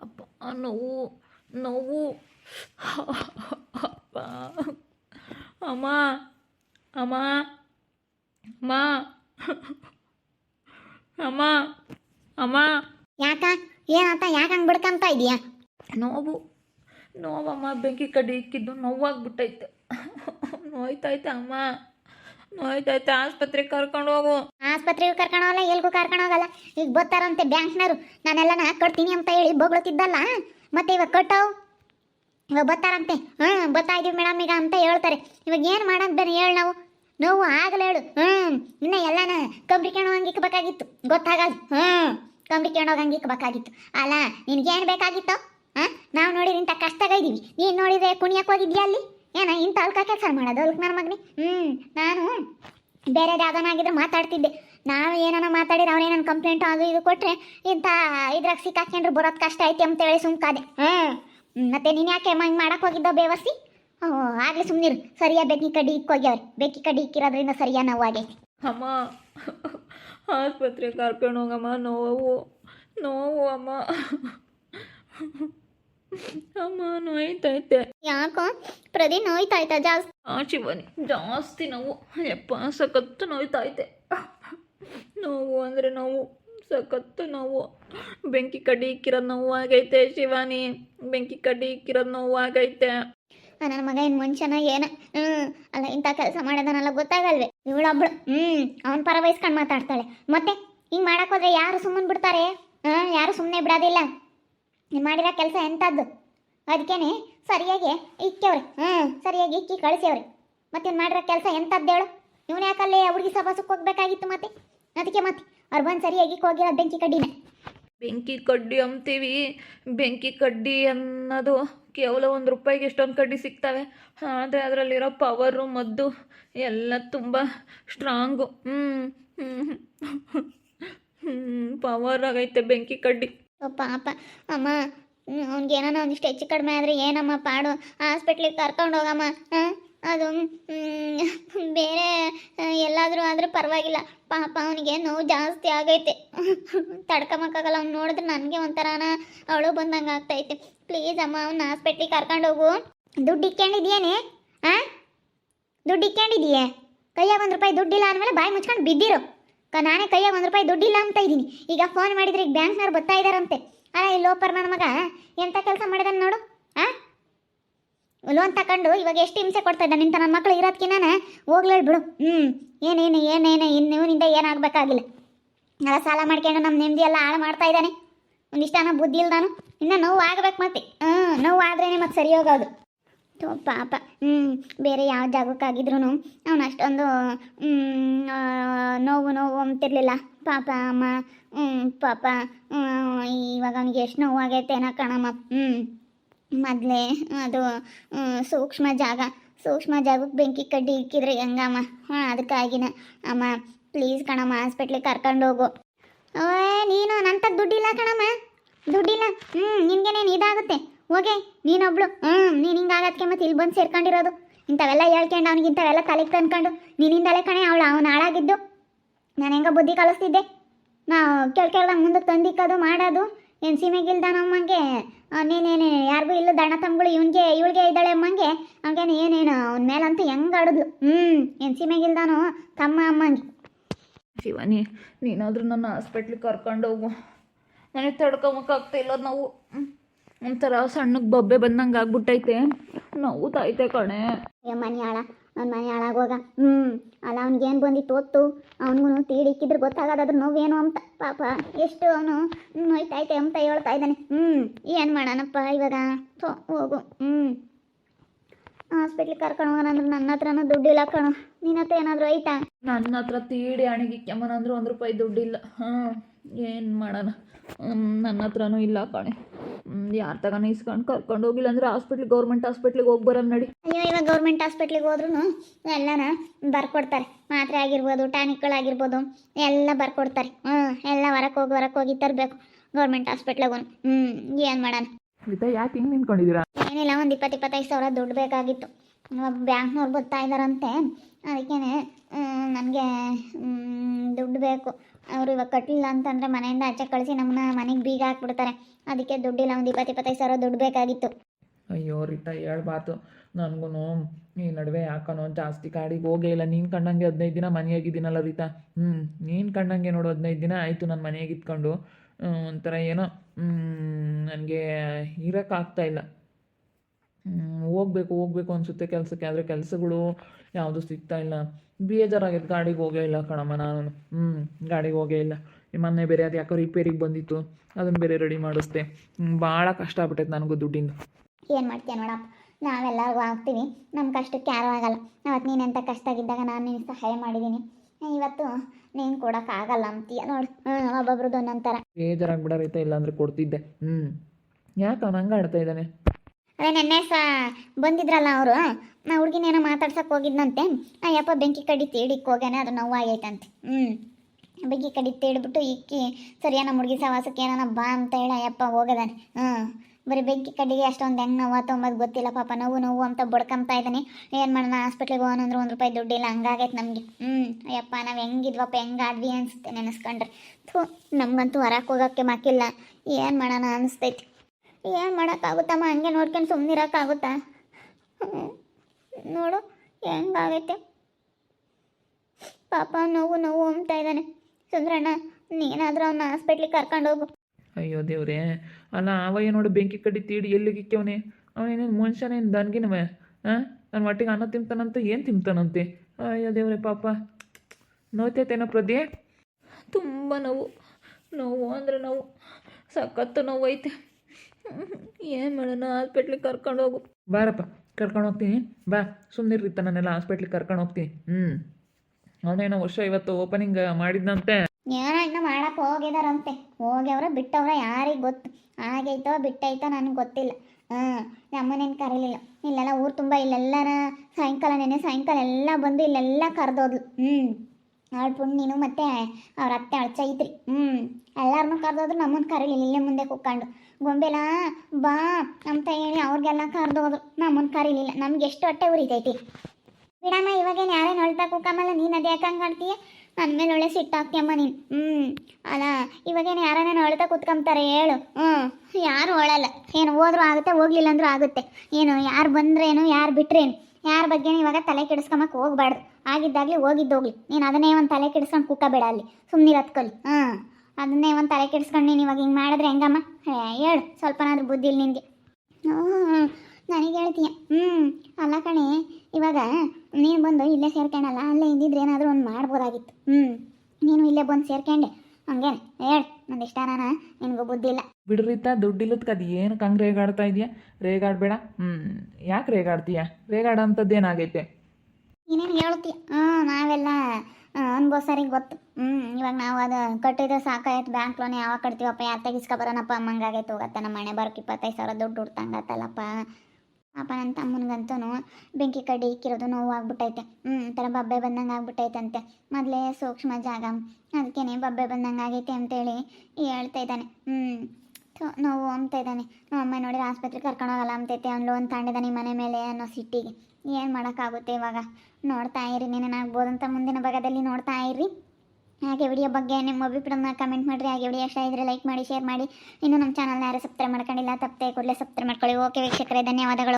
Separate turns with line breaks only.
ಅಪ್ಪ ನೋವು ನೋವು. ಅಪ್ಪ. ಅಮ್ಮ ಅಮ್ಮ ಅಮ್ಮ. ಅಮ್ಮ ಅಮ್ಮ.
ಯಾಕ? ಏನಂತ? ಯಾಕೆ ಹಂಗೆ ಬಿಡ್ಕಂತ ಇದೆಯಾ
ನೋವು ನೋವಮ್ಮ ಬೆಂಕಿ ಕಡ್ಡಿ ಇಕ್ಕಿದ್ದು ನೋವಾಗ್ಬಿಟ್ಟೈತೆ. ನೋಯ್ತೈತೆ ಅಮ್ಮ. ನೋಯ್ತೈತೆ ಆಸ್ಪತ್ರೆಗೆ ಕರ್ಕೊಂಡು ಹೋಗು.
ಆಸ್ಪತ್ರೆಗೂ ಕರ್ಕೊಂಡು ಹೋಗಲ್ಲ, ಎಲ್ಗೂ ಕರ್ಕೊಂಡು ಹೋಗಲ್ಲ. ಈಗ ಬರ್ತಾರಂತೆ ಬ್ಯಾಂಕ್ನವರು, ನಾನೆಲ್ಲನ ಕಟ್ತೀನಿ ಅಂತ ಹೇಳಿ ಬೊಗ್ಳುತ್ತಿದ್ದಲ್ಲ? ಮತ್ತೆ ಇವಾಗ ಕಟ್ಟವು? ಇವಾಗ ಬರ್ತಾರಂತೆ. ಹ್ಞೂ ಬರ್ತಾ ಇದೀವಿ ಮೇಡಮ್ ಈಗ ಅಂತ ಹೇಳ್ತಾರೆ. ಇವಾಗ ಏನು ಮಾಡೋದು ಬೇರೆ ಹೇಳು ನಾವು. ನೋವು ಆಗಲ್ಲ ಹೇಳು. ಹ್ಞೂ ಇನ್ನ ಎಲ್ಲನ ಕಂಬ್ರಿಕೊಂಡು ಹಂಗಿಕ್ಬೇಕಾಗಿತ್ತು ಗೊತ್ತಾಗಲ್ಲ. ಹ್ಞೂ ಕಂಬ್ರಿ ಹೋಗಿ ಇಕ್ಬೇಕಾಗಿತ್ತು. ಅಲ್ಲ, ನಿನಗೇನು ಬೇಕಾಗಿತ್ತು? ಹಾಂ, ನಾವು ನೋಡಿದ್ರೆ ಇಂಥ ಕಷ್ಟ ಇದೀವಿ. ನೀನು ನೋಡಿದ್ರೆ ಕುಣಿಯಕ್ಕೆ ಹೋಗಿದ್ಯಾ ಅಲ್ಲಿ? ಏನ ಇಂಥ ಅಲ್ಕ ಕೆಲಸ ಮಾಡೋದು? ಅಲ್ಕ ನನ್ನ ಮಗನಿ? ಹ್ಞೂ ನಾನು ಬೇರೆ ಯಾವ್ದನಾಗಿದ್ರೆ ಮಾತಾಡ್ತಿದ್ದೆ. ನಾವು ಏನಾನ ಮಾತಾಡಿದ್ರೆ ಅವ್ರೇನ ಕಂಪ್ಲೇಂಟ್ ಅದು ಇದು ಕೊಟ್ಟರೆ ಇಂಥ ಇದ್ರಾಗ ಸಿಕ್ಕಾಕೊಂಡ್ರೆ ಬರೋದು ಕಷ್ಟ ಐತಿ ಅಂತ ಹೇಳಿ ಸುಮ್ಕಾದೆ ಹ್ಮ್, ಮತ್ತೆ ನೀನು ಯಾಕೆ ಹಿಂಗೆ ಮಾಡಕ್ ಹೋಗಿದ್ದೋ ಬೇವಸಿ ಓ, ಆಗ್ಲಿ ಸುಮ್ನಿರು. ಸರಿಯಾ ಬೆಕ್ಕಿ ಕಡ್ಡಿ ಇಕ್ಕೋಗ್ಯವ್ರಿ ಬೆಕ್ಕಿ ಕಡ್ಡಿ ಇಕ್ಕಿರೋದ್ರಿಂದ ಸರಿಯಾ ನೋವು
ಅಮ್ಮ, ಆಸ್ಪತ್ರೆಗೆ ಕರ್ಕೊಂಡು ಹೋಗಮ್ಮ, ನೋವು ನೋವು ಅಮ್ಮ. ಅಮ್ಮ ನೋಯ್ತೈತೆ
ಯಾಕೋ? ಪ್ರದಿ ನೋಯ್ತಾಯ್ತಾ ಜಾಸ್ತಿ.
ಆ ಶಿವನಿ ಜಾಸ್ತಿ ನೋವು. ಯಪ್ಪ ಸಖತ್ತು ನೋಯ್ತೈತೆ ನೋವು ಅಂದರೆ ನೋವು. ಸಖತ್ತು ನೋವು. ಬೆಂಕಿ ಕಡ್ಡಿ ಇಕ್ಕಿರೋದು ನೋವು ಆಗೈತೆ ಶಿವಾನಿ. ಬೆಂಕಿ ಕಡ್ಡಿ ಇಕ್ಕಿರೋದು ನೋವು ಆಗೈತೆ.
ನನ್ನ ಮಗ ಇನ್ ಮನುಷ್ಯನ ಏನ ಹ್ಮ್ ಅಲ್ಲ ಇಂಥ ಕೆಲಸ ಮಾಡೋದನ್ನೆಲ್ಲ ಗೊತ್ತಾಗಲ್ವೇ? ಇವಳೊಬ್ಳು ಹ್ಮ್ ಅವನ ಪರ ವಹಿಸ್ಕೊಂಡು ಮಾತಾಡ್ತಾಳೆ. ಮತ್ತೆ ಹಿಂಗೆ ಮಾಡಕ್ ಹೋದ್ರೆ ಯಾರು ಸುಮ್ಮನೆ ಬಿಡ್ತಾರೆ? ಹಾಂ ಯಾರು ಸುಮ್ಮನೆ ಬಿಡೋದಿಲ್ಲ. ನೀನು ಮಾಡಿರೋ ಕೆಲಸ ಎಂಥದ್ದು ಅದಕ್ಕೇನೆ ಸರಿಯಾಗಿ ಇಕ್ಕವ್ರಿ ಹ್ಞೂ ಸರಿಯಾಗಿ ಇಕ್ಕಿ ಕಳಿಸ್ಯವ್ರಿ ಮತ್ತೆ ಇವ್ನು ಮಾಡಿರೋ ಕೆಲಸ ಎಂಥದ್ದು ಹೇಳು ಇವನು ಯಾಕಲ್ಲಿ ಹುಡುಗಿ ಸಭಾಸಕ್ಕೆ ಹೋಗ್ಬೇಕಾಗಿತ್ತು ಮತ್ತೆ ಅದಕ್ಕೆ ಮತ್ತೆ ಅವ್ರು ಬಂದು ಸರಿಯಾಗಿ ಹೋಗಿರೋ ಬೆಂಕಿ ಕಡ್ಡಿನ
ಬೆಂಕಿ ಕಡ್ಡಿ ಅಂತೀವಿ ಬೆಂಕಿ ಕಡ್ಡಿ ಅನ್ನೋದು ಕೇವಲ ಒಂದು ರೂಪಾಯಿಗೆ ಎಷ್ಟೊಂದು ಕಡ್ಡಿ ಸಿಗ್ತವೆ ಆದರೆ ಅದರಲ್ಲಿರೋ ಪವರು ಮದ್ದು ಎಲ್ಲ ತುಂಬ ಸ್ಟ್ರಾಂಗು ಹ್ಞೂ ಹ್ಞೂ ಪವರ್ ಆಗೈತೆ ಬೆಂಕಿ ಕಡ್ಡಿ
ಪಾಪ. ಅಮ್ಮ, ಅವ್ನಿಗೆ ಏನಾನ ಒಂದಿಷ್ಟು ಹೆಚ್ಚು ಕಡಿಮೆ ಆದರೆ ಏನಮ್ಮ ಪಾಡು? ಹಾಸ್ಪಿಟ್ಲಿಗೆ ಕರ್ಕೊಂಡು ಹೋಗಮ್ಮ. ಅದು ಬೇರೆ ಎಲ್ಲಾದರೂ ಆದರೂ ಪರವಾಗಿಲ್ಲ. ಪಾಪ, ಅವನಿಗೆ ನೋವು ಜಾಸ್ತಿ ಆಗೈತೆ. ತಡ್ಕೊಂಬಕ್ಕಾಗಲ್ಲ ಅವ್ನು ನೋಡಿದ್ರೆ ನನಗೆ ಒಂಥರನ ಅವಳು ಬಂದಂಗೆ ಆಗ್ತೈತೆ. ಪ್ಲೀಸ್ ಅಮ್ಮ, ಅವ್ನ ಹಾಸ್ಪಿಟ್ಲಿಗೆ ಕರ್ಕೊಂಡು ಹೋಗು. ದುಡ್ಡು ಇಕ್ಕೊಂಡಿದ್ಯೇನೆ? ಹಾಂ? ದುಡ್ಡು ಇಕ್ಕೊಂಡಿದೀಯೇ? ಕೈಯಾಗ ಒಂದು ರೂಪಾಯಿ ದುಡ್ಡಿಲ್ಲ ಅಂದಮೇಲೆ ಬಾಯಿ ಮುಚ್ಕೊಂಡು ಬಿದ್ದಿರು. ಕ ನಾನೇ ಕೈಯಾಗ ಒಂದು ರೂಪಾಯಿ ದುಡ್ಡಿಲ್ಲ ಅಂತ ಇದ್ದೀನಿ. ಈಗ ಫೋನ್ ಮಾಡಿದ್ರೆ ಈಗ ಬ್ಯಾಂಕ್ನವ್ರು ಬರ್ತಾ ಇದ್ದಾರಂತೆ. ಅಲ್ಲ ಈ ಲೋಪರ್ ನನ್ನ ಮಗ ಎಂಥ ಕೆಲಸ ಮಾಡಿದಾನೆ ನೋಡು, ಆ? ಲೋನ್ ತಕೊಂಡು ಇವಾಗ ಎಷ್ಟು ಹಿಂಸೆ ಕೊಡ್ತಾ ಇದ್ದಾನೆ. ಇಂಥ ನನ್ನ ಮಕ್ಕಳು ಇರೋದ್ಕಿನ್ನ ಹೋಗ್ಲೇಳು ಬಿಡು ಹ್ಞೂ ಏನೇನು ಏನೇನು, ಇನ್ನು ಇವನಿಂದ ಏನಾಗಬೇಕಾಗಿಲ್ಲ. ಎಲ್ಲ ಸಾಲ ಮಾಡ್ಕೊಂಡು ನಮ್ಮ ನೆಮ್ಮದಿ ಎಲ್ಲ ಹಾಳು ಮಾಡ್ತಾ ಇದ್ದಾನೆ. ಒಂದಿಷ್ಟನ ಬುದ್ಧಿ ಇಲ್ದಾನು. ಇನ್ನು ನೋವು ಆಗ್ಬೇಕು ಮತ್ತೆ. ಹ್ಞೂ ನೋವು ಆದ್ರೇ ಮತ್ತೆ ಸರಿ ಹೋಗೋದು ಪಾಪ. ಬೇರೆ ಯಾವ ಜಾಗಕ್ಕಾಗಿದ್ರು ಅವನು ಅಷ್ಟೊಂದು ನೋವು ನೋವು ಅಂತಿರಲಿಲ್ಲ ಪಾಪ ಅಮ್ಮ ಹ್ಞೂ ಪಾಪ ಇವಾಗ ಅವನಿಗೆ ಎಷ್ಟು ನೋವಾಗೈತೆ ಏನೋ ಕಣಮ್ಮ. ಹ್ಞೂ ಮೊದಲೇ ಅದು ಸೂಕ್ಷ್ಮ ಜಾಗ. ಸೂಕ್ಷ್ಮ ಜಾಗಕ್ಕೆ ಬೆಂಕಿ ಕಡ್ಡಿ ಇಕ್ಕಿದ್ರೆ ಹೆಂಗಮ್ಮ? ಹಾಂ ಅದಕ್ಕಾಗಿನ ಅಮ್ಮ, ಪ್ಲೀಸ್ ಕಣಮ್ಮ, ಹಾಸ್ಪಿಟ್ಲಿಗೆ ಕರ್ಕೊಂಡು ಓ ನೀನು ನಂತ ದುಡ್ಡಿಲ್ಲ ಕಣಮ್ಮ. ದುಡ್ಡಿಲ್ಲ. ಹ್ಞೂ ನಿನ್ಗೇನೇನು ಇದಾಗುತ್ತೆ? ಹೋಗೆ, ನೀನೊಬ್ಳು. ಹ್ಞೂ ನೀನು ಹಿಂಗಾಗತ್ಕೆ ಮತ್ತೆ ಇಲ್ಲಿ ಬಂದು ಸೇರ್ಕೊಂಡಿರೋದು. ಇಂಥವೆಲ್ಲ ಹೇಳ್ಕೊಂಡು ಅವ್ನಿಗೆ ಇಂಥವೆಲ್ಲ ತಲೆಗೆ ತಂದ್ಕೊಂಡು ನಿನ್ನಿಂದಲೇ ಕಣೆ ಅವಳು ಅವನು ಹಾಳಾಗಿದ್ದು. ನಾನು ಹೆಂಗ ಬುದ್ಧಿ ಕಲಿಸ್ತಿದ್ದೆ. ನಾವು ಕೇಳ್ ಕೇಳ್ದ ಮುಂದೆ ತಂದಿಕ್ಕೋದು ಮಾಡೋದು. ಏನು ಸೀಮೆಗಿಲ್ದಾನಮ್ಮಂಗೆ ನೀನೇನು, ಯಾರಿಗೂ ಇಲ್ಲ ದಣ್ಣ ತಮ್ಗಳು ಇವನಿಗೆ, ಇವಳಿಗೆ ಇದ್ದಾಳೆ ಅಮ್ಮಂಗೆ, ಅವನಿಗೇನು ಏನೇನು, ಅವನ ಮೇಲಂತೂ ಹೆಂಗೆ ಆಡಿದ್ಲು ಹ್ಞೂ ಏನು ಸೀಮೆಗಿಲ್ದಾನೋ ತಮ್ಮ ಅಮ್ಮಂಗೆ.
ಶಿವನಿ ನೀನಾದರೂ ನನ್ನ ಹಾಸ್ಪಿಟ್ಲಿಗೆ ಕರ್ಕೊಂಡು ಹೋಗು. ನನಗೆ ತಡ್ಕೊಬೇಕಾಗ್ತಾ ಇಲ್ಲ ನಾವು. ಒಂಥರ ಸಣ್ಣಗೆ ಬೊಬ್ಬೆ ಬಂದಂಗೆ ಆಗ್ಬಿಟ್ಟೈತೆ. ನೋವು ತಾಯ್ತೆ ಕಣೆ.
ಮನೆ ಹಾಳ ಅವ್ನ ಮನೆ ಹಾಳಾಗೋಗ ಹ್ಞೂ ಅಲ್ಲ ಅವ್ನಿಗೇನು ಬಂದಿತ್ತು ಹೊತ್ತು ಅವನಿಗೂ ತೀಡಿಕ್ಕಿದ್ರೆ ಗೊತ್ತಾಗೋದಾದ್ರೆ ನೋವೇನು ಅಂತ. ಪಾಪ ಎಷ್ಟು ಅವನು ನೋಯ್ತೈತೆ ಅಂತ ಹೇಳ್ತಾ ಇದ್ದಾನೆ. ಹ್ಞೂ ಏನು ಮಾಡೋಣಪ್ಪ ಇವಾಗ? ಸೊ ಹೋಗು. ಹ್ಞೂ ಹಾಸ್ಪಿಟ್ಲಿಗೆ ಕರ್ಕೊಂಡು ಹೋಗೋಣ ಅಂದ್ರೆ ನನ್ನ ಹತ್ರನೂ ದುಡ್ಡಿಲ್ಲ ಕಣ. ನಿನ್ನ ಹತ್ರ ಏನಾದರೂ ಐತಾ?
ನನ್ನ ಹತ್ರ ತೀಡಿ ಹಣಿಗಿಕ್ಕಮ್ಮನ ಅಂದ್ರೆ ಒಂದು ರೂಪಾಯಿ ದುಡ್ಡಿಲ್ಲ. ಹಾಂ ಏನು ಮಾಡೋಣ? ನನ್ನ ಹತ್ರನೂ ಇಲ್ಲ ಕಣೆ. ಯಾರು ತಗನ ಇಸ್ಕೊಂಡು ಕರ್ಕೊಂಡು ಹೋಗಿಲ್ಲ ಅಂದ್ರೆ ಹಾಸ್ಪಿಟ್ಲ್ ಗೌರ್ಮೆಂಟ್ ಹಾಸ್ಪಿಟ್ಲಿಗೆ ಹೋಗಿ ಬರೋಣ ನಡಿ.
ಅಯ್ಯೋ ಇವಾಗ ಗೌರ್ಮೆಂಟ್ ಹಾಸ್ಪಿಟ್ಲಿಗೆ ಹೋದ್ರೂ ಎಲ್ಲನ ಬರ್ಕೊಡ್ತಾರೆ. ಮಾತ್ರೆ ಆಗಿರ್ಬೋದು ಟಾನಿಕ್ಗಳಾಗಿರ್ಬೋದು ಎಲ್ಲ ಬರ್ಕೊಡ್ತಾರೆ. ಹ್ಞೂ ಎಲ್ಲ ಹೊರಕ್ಕೆ ಹೋಗಿ ಹೊರಕ್ಕೆ ಹೋಗಿ ತರಬೇಕು ಗೌರ್ಮೆಂಟ್ ಹಾಸ್ಪಿಟ್ಲಿಗೆ ಹ್ಞೂ ಏನು ಮಾಡೋಣ?
ಗೀತಾ ಯಾಕೆ ಹಿಂಗೆ ನಿಂತ್ಕೊಂಡಿದ್ದೀರಾ?
ಏನಿಲ್ಲ ಒಂದು ಇಪ್ಪತ್ತು ಇಪ್ಪತ್ತೈದು ಸಾವಿರ ದುಡ್ಡು ಬೇಕಾಗಿತ್ತು. ಬ್ಯಾಂಕ್ನವ್ರು ಬರ್ತಾ ಇದ್ದಾರಂತೆ. ಅದಕ್ಕೇ ನನಗೆ ದುಡ್ಡು ಬೇಕು. ಅವರು ಇವಾಗ ಕಟ್ಟಲಿಲ್ಲ ಅಂತಂದರೆ ಮನೆಯಿಂದ ಆಚೆ ಕಳಿಸಿ ನಮ್ಮನ್ನ ಮನೆಗೆ ಬೀಗ ಹಾಕ್ಬಿಡ್ತಾರೆ. ಅದಕ್ಕೆ ದುಡ್ಡಿಲ್ಲ ಒಂದು ಇಪ್ಪತ್ತು ಇಪ್ಪತ್ತೈದು ಸಾವಿರ ದುಡ್ಡು ಬೇಕಾಗಿತ್ತು.
ಅಯ್ಯೋ ರೀತಾ ಹೇಳ್ಬಾರ್ದು ನನಗೂ ಈ ನಡುವೆ ಯಾಕನೋ ಜಾಸ್ತಿ ಕಾಡಿಗೆ ಹೋಗೇ ಇಲ್ಲ. ನೀನು ಕಂಡಂಗೆ ಹದಿನೈದು ದಿನ ಮನೆಯಾಗಿದ್ದೀನಲ್ಲ ರೀತಾ? ಹ್ಞೂ ನೀನು ಕಂಡಂಗೆ ನೋಡು ಹದಿನೈದು ದಿನ ಆಯಿತು ನಾನು ಮನೆಯಾಗಿತ್ಕೊಂಡು ಒಂಥರ ಏನೋ ನನಗೆ ಇರೋಕ್ಕಾಗ್ತಾ ಇಲ್ಲ. ಹೋಗ್ಬೇಕು ಹೋಗ್ಬೇಕು ಅನಿಸುತ್ತೆ ಕೆಲಸಕ್ಕೆ, ಆದರೆ ಕೆಲಸಗಳು ಯಾವುದು ಸಿಗ್ತಾ ಇಲ್ಲ. ಬೇಜಾರಾಗೈತೆ ಗಾಡಿಗೆ ಹೋಗೇ ಇಲ್ಲ ಕಣಮ್ಮ ನಾನು. ಹ್ಞೂ ಗಾಡಿಗೆ ಹೋಗೇ ಇಲ್ಲ. ಮೊನ್ನೆ ಬೇರೆ ಅದು ಯಾಕೋ ರಿಪೇರಿಗೆ ಬಂದಿತ್ತು. ಅದನ್ನು ಬೇರೆ ರೆಡಿ ಮಾಡಿಸ್ದೆ. ಭಾಳ ಕಷ್ಟ ಆಗ್ಬಿಟ್ಟೈತೆ ನನಗೂ ದುಡ್ಡಿಂದು.
ಏನು ಮಾಡ್ತೀಯ ನೋಡಪ್ಪ. ನಾವೆಲ್ಲರಿಗೂ ಆಗ್ತೀವಿ. ನಮ್ಮ ಕಷ್ಟಕ್ಕೆ ಯಾರೂ ಆಗಲ್ಲ. ಅವತ್ತು ಕಷ್ಟ ಆಗಿದ್ದಾಗ ನಾನು ನಿನಗೆ ಸಹಾಯ ಮಾಡಿದ್ದೀನಿ ಇವತ್ತು ನೀನು ಕೊಡೋಕ್ಕಾಗಲ್ಲ ಅಂತೀಯ ನೋಡು. ಹ್ಞೂ ಒಬ್ಬೊಬ್ರದ್ದು ಒಂದೊಂದು ಥರ
ಇಲ್ಲ ಇಲ್ಲಾಂದ್ರೆ ಕೊಡ್ತಿದ್ದೆ. ಹ್ಞೂ ಯಾಕೆ ಅವ್ನು ಹಂಗೆ ಆಡ್ತಾ ಇದ್ದಾನೆ?
ಅದೇ ನೆನ್ನೆ ಸ ಬಂದಿದ್ರಲ್ಲ ಅವರು ನಾ ಹುಡುಗಿನೇನೋ ಮಾತಾಡ್ಸಕ್ಕೆ ಹೋಗಿದ್ನಂತೆ. ಯಪ್ಪ ಬೆಂಕಿ ಕಡಿ ತೀಡಿಕ್ಕೆ ಹೋಗ್ಯಾನೆ ಅದು ನೋವಾಗೈತಂತೆ. ಹ್ಞೂ ಬೆಂಕಿ ಕಡಿ ತೀಡ್ಬಿಟ್ಟು ಇಕ್ಕಿ ಸರಿಯಾನ ನಮ್ಮ ಹುಡುಗಿ ಸವಾಸಕ್ಕೆ ಏನಾನ ಬಾ ಅಂತ ಹೇಳಿ ಯಪ್ಪ ಹೋಗದಾನೆ. ಹ್ಞೂ ಬರೀ ಬೆಂಕಿ ಕಡ್ಡಿಗೆ ಅಷ್ಟೊಂದು ಹೆಂಗೆ ನೋವು ತೊಂಬತ್ತು ಗೊತ್ತಿಲ್ಲ ಪಾಪ, ನೋವು ನೋವು ಅಂತ ಬಡ್ಕೊಂತ ಇದ್ದಾನೆ. ಏನು ಮಾಡೋಣ ಹಾಸ್ಪಿಟ್ಲಿಗೆ ಹೋಗೋಣ ಅಂದ್ರೆ ಒಂದು ರೂಪಾಯಿ ದುಡ್ಡಿಲ್ಲ, ಹಂಗಾಗೈತೆ ನಮಗೆ. ಹ್ಞೂ ಅಯ್ಯಪ್ಪ, ನಾವು ಹೆಂಗಿದ್ವಪ್ಪ ಹೆಂಗಾದ್ವಿ ಅನಿಸುತ್ತೆ ನೆನೆಸ್ಕೊಂಡ್ರೆ. ಥೂ, ನಮಗಂತೂ ಹೊರಕ್ಕೆ ಹೋಗೋಕ್ಕೆ ಮಾಕಿಲ್ಲ ಏನು ಮಾಡೋಣ ಅನಿಸ್ತೈತಿ. ಏನು ಮಾಡೋಕ್ಕಾಗುತ್ತಮ್ಮ, ಹಂಗೆ ನೋಡ್ಕೊಂಡು ಸುಮ್ಮನಿರೋಕ್ಕಾಗುತ್ತಾ. ನೋಡು, ಹೆಂಗಾಗೈತೆ. ಪಾಪ, ನೋವು ನೋವು ಅಂತ ಇದ್ದಾನೆ. ಸುಂದ್ರಣ್ಣ, ನೀನಾದರೂ ಅವನ್ನ ಹಾಸ್ಪಿಟ್ಲಿಗೆ ಕರ್ಕೊಂಡು ಹೋಗು.
ಅಯ್ಯೋ ದೇವ್ರೇ. ಅಲ್ಲ ಅವಯ್ಯ ನೋಡು ಬೆಂಕಿ ಕಡ್ಡಿ ತೀಡಿ ಎಲ್ಲಿಗೆ ಇಕ್ಕವನೆ ಅವನೇನೇನು ಮನುಷ್ಯನೇನು ದನ್ಗಿನವ? ಹಾಂ ನನ್ನ ಮಟ್ಟಿಗೆ ಅನ್ನ ತಿಂತಾನಂತೆ ಏನು ತಿಂತಾನಂತೆ? ಅಯ್ಯೋ ದೇವ್ರೆ ಪಾಪ. ನೋಯ್ತೈತೇನೋ ಪ್ರದಿ
ತುಂಬ ನೋವು. ನೋವು ಅಂದರೆ ನೋವು. ಸಖತ್ತು ನೋವು ಐತೆ. ಏನು ಮಾಡೋಣ ಹಾಸ್ಪಿಟ್ಲಿಗೆ ಕರ್ಕೊಂಡು ಹೋಗು.
ಬಾರಪ್ಪ ಕರ್ಕೊಂಡು ಹೋಗ್ತೀನಿ. ಬಾ ಸುಮ್ಮನಿರ್ತ ನನ್ನೆಲ್ಲ ಹಾಸ್ಪಿಟ್ಲಿಗೆ ಕರ್ಕೊಂಡು ಹೋಗ್ತೀನಿ. ಹ್ಞೂ ಅವನೇನೋ ವರ್ಷ ಇವತ್ತು ಓಪನಿಂಗ್ ಮಾಡಿದ್ನಂತೆ.
ಏನೋ ಮಾಡಕ್ಕೆ ಹೋಗಿದಾರಂತೆ. ಹೋಗ್ಯವ್ರ ಬಿಟ್ಟವ್ರ ಯಾರಿಗೆ ಗೊತ್ತು. ಆಗೈತೋ ಬಿಟ್ಟೈತೋ ನನಗೆ ಗೊತ್ತಿಲ್ಲ. ಹಾಂ ನಮ್ಮನೇನು ಕರೀಲಿಲ್ಲ. ಇಲ್ಲೆಲ್ಲ ಊರು ತುಂಬ ಇಲ್ಲೆಲ್ಲರ ಸಾಯಂಕಾಲ ನೆನೆ ಸಾಯಂಕಾಲ ಎಲ್ಲ ಬಂದು ಇಲ್ಲೆಲ್ಲ ಕರೆದೋದ್ಲು. ಹ್ಞೂ ಅವ್ಳ ಪುಣ್ಣಿನು ಮತ್ತೆ ಅವ್ರ ಅತ್ತೆ ಅಳಚ ಚೈತ್ರಿ. ಹ್ಞೂ ಎಲ್ಲರನ್ನೂ ಕರೆದೋದ್ರು ನಮ್ಮನ್ನು ಕರೀಲಿಲ್ಲ. ಇಲ್ಲೇ ಮುಂದೆ ಕುಕ್ಕಂಡು ಗೊಂಬೆಲ, ಬಾ ಅಂತ ಹೇಳಿ ಅವ್ರಿಗೆಲ್ಲ ಕರೆದೋದ್ರು. ನಮ್ಮನ್ನು ಕರೀಲಿಲ್ಲ. ನಮ್ಗೆ ಎಷ್ಟು ಹೊಟ್ಟೆ ಉರಿತೈತಿ. ಬಿಡಮ್ಮ, ಇವಾಗೇನು ಯಾರೇನು ಹೊಳ್ತಾ ಕುಕ್ಕಮ್ಮಲ್ಲ ನೀನು ಅದೇ ಯಾಕಂಗೆ ಆಡ್ತೀಯ ನನ್ನ ಮೇಲೆ ಒಳ್ಳೆ ಸಿಟ್ಟಾಗ್ತೀಯಮ್ಮ ನೀನು. ಹ್ಞೂ ಅಲ್ಲ ಇವಾಗೇನು ಯಾರನ್ನ ಅಳ್ತಾ ಕುತ್ಕೊಂತಾರೆ ಹೇಳು. ಹ್ಞೂ ಯಾರು ಅಳಲ್ಲ. ಏನು ಹೋದ್ರೂ ಆಗುತ್ತೆ, ಹೋಗ್ಲಿಲ್ಲ ಅಂದ್ರೂ ಆಗುತ್ತೆ. ಏನು, ಯಾರು ಬಂದ್ರೇನು, ಯಾರು ಬಿಟ್ರೇನು. ಯಾರ ಬಗ್ಗೆನೂ ಇವಾಗ ತಲೆ ಕೆಡಿಸ್ಕೊಂಬಕ್ಕೆ ಹೋಗ್ಬಾರ್ದು. ಆಗಿದ್ದಾಗಲಿ ಹೋಗಿದ್ದೋಗ್ಲಿ ನೀನು ಅದನ್ನೇ ಒಂದು ತಲೆ ಕೆಡಿಸ್ಕೊಂಡು ಕೂಕಬೇಡ ಅಲ್ಲಿ. ಸುಮ್ಮನೆ ಹತ್ಕೊಳ್ಳಿ ಹ್ಞೂ ಅದನ್ನೇ ಒಂದು ತಲೆ ಕೆಡಿಸ್ಕೊಂಡು ನೀನು ಇವಾಗ ಹಿಂಗೆ ಮಾಡಿದ್ರೆ ಹೆಂಗಮ್ಮ? ಹೇಳು, ಸ್ವಲ್ಪನಾದ್ರೂ ಬುದ್ಧಿ ಇಲ್ಲ ನಿನಗೆ. ಹ್ಞೂ ನನಗೆ ಹೇಳ್ತೀಯ. ಹ್ಞೂ ಅಲ್ಲ ಕಣೆ, ಇವಾಗ ನೀನು ಬಂದು ಇಲ್ಲೇ ಸೇರ್ಕೊಂಡಲ್ಲ ಅಲ್ಲೇ ಇದ್ದಿದ್ರೆ ಏನಾದರೂ ಒಂದು ಮಾಡ್ಬೋದಾಗಿತ್ತು. ಹ್ಞೂ ನೀನು ಇಲ್ಲೇ ಬಂದು ಸೇರ್ಕೊಂಡೆ. ಹಂಗೇನೆ ಹೇಳಿ ನಂದು ನಾನು ನಿನಗೂ ಬುದ್ಧಿ ಇಲ್ಲ.
ಬಿಡ್ರಿತ್ತ ದುಡ್ಡಿಲ್ಲದಕ್ಕೆ ಅದು ಏನು ಹಂಗೆ ರೇಗಾಡ್ತಾ ಇದೆಯಾ? ರೇಗಾಡಬೇಡ. ಹ್ಞೂ ಯಾಕೆ ರೇಗಾಡ್ತೀಯ? ರೇಗಾಡ ಏನಾಗೈತೆ
ನೀನೇನು ಹೇಳ್ತೀಯ ಹಾಂ ನಾವೆಲ್ಲ ಅನ್ಭವಿಸೋರಿಗೆ ಗೊತ್ತು. ಹ್ಞೂ ಇವಾಗ ನಾವು ಅದು ಕಟ್ಟಿದ್ರೆ ಸಾಕಾಯ್ತು ಬ್ಯಾಂಕ್ ಲೋನ್ ಯಾವಾಗ ಕಟ್ತೀವಪ್ಪ? ಯಾರು ತೆಗಿಸ್ಕೊ ಬರೋಣಪ್ಪ? ಅಮ್ಮಂಗಾಗೈತೆ ಹೋಗತ್ತೆ. ನಮ್ಮ ಮನೆ ಬರೋಕೆ ಇಪ್ಪತ್ತೈದು ಸಾವಿರ ದುಡ್ಡು ಹುಡ್ತಂಗತ್ತಲ್ಲಪ್ಪ ಪಾಪ ನನ್ನ ತಮ್ಮನಿಗಂತೂ ಬೆಂಕಿ ಕಡ್ಡಿ ಇಕ್ಕಿರೋದು ನೋವಾಗ್ಬಿಟ್ಟೈತೆ. ಹ್ಞೂ ಥರ ಬಬ್ಬೆ ಬಂದಂಗೆ ಆಗ್ಬಿಟ್ಟೈತಂತೆ. ಮೊದಲೇ ಸೂಕ್ಷ್ಮ ಜಾಗ. ಅದಕ್ಕೇನೆ ಬಬ್ಬೆ ಬಂದಂಗೆ ಆಗೈತೆ ಅಂತೇಳಿ ಹೇಳ್ತಾ ಇದ್ದಾನೆ. ಹ್ಞೂ ನೋವು ಅಂತ ಇದ್ದಾನೆ. ನಮ್ಮ ಅಮ್ಮ ನೋಡಿದ್ರೆ ಆಸ್ಪತ್ರೆಗೆ ಕರ್ಕೊಂಡು ಹೋಗಲ್ಲ ಅಂತೈತೆ ಅವ್ನು ಲೋನ್ ತಗೊಂಡಿದ್ದಾನೆ ಮನೆ ಮೇಲೆ ಅನ್ನೋ ಸಿಟ್ಟಿಗೆ. ಏನು ಮಾಡೋಕ್ಕಾಗುತ್ತೆ ಇವಾಗ? ನೋಡ್ತಾ ಇರಿ ಅಂತ ಮುಂದಿನ ಭಾಗದಲ್ಲಿ ನೋಡ್ತಾ ಇರಿ. ಹಾಗೆ ವಿಡಿಯೋ ಬಗ್ಗೆ ನಿಮ್ಮ ಅಭಿಪ್ರಾಯನ ಕಮೆಂಟ್ ಮಾಡಿರಿ. ಹಾಗೆ ವಿಡಿಯೋ ಇಷ್ಟ ಇದ್ರೆ ಲೈಕ್ ಮಾಡಿ ಶೇರ್ ಮಾಡಿ. ಇನ್ನು ನಮ್ಮ ಚಾನಲ್ನ ಯಾರು ಸಬ್ಸ್ಕ್ರೈಬ್ ಮಾಡ್ಕೊಂಡಿಲ್ಲ, ತಪ್ಪದೆ ಕೂಡಲೇ ಸಬ್ಸ್ಕ್ರೈಬ್ ಮಾಡ್ಕೊಳ್ಳಿ. ಓಕೆ ವೀಕ್ಷಕರೇ, ಧನ್ಯವಾದಗಳು.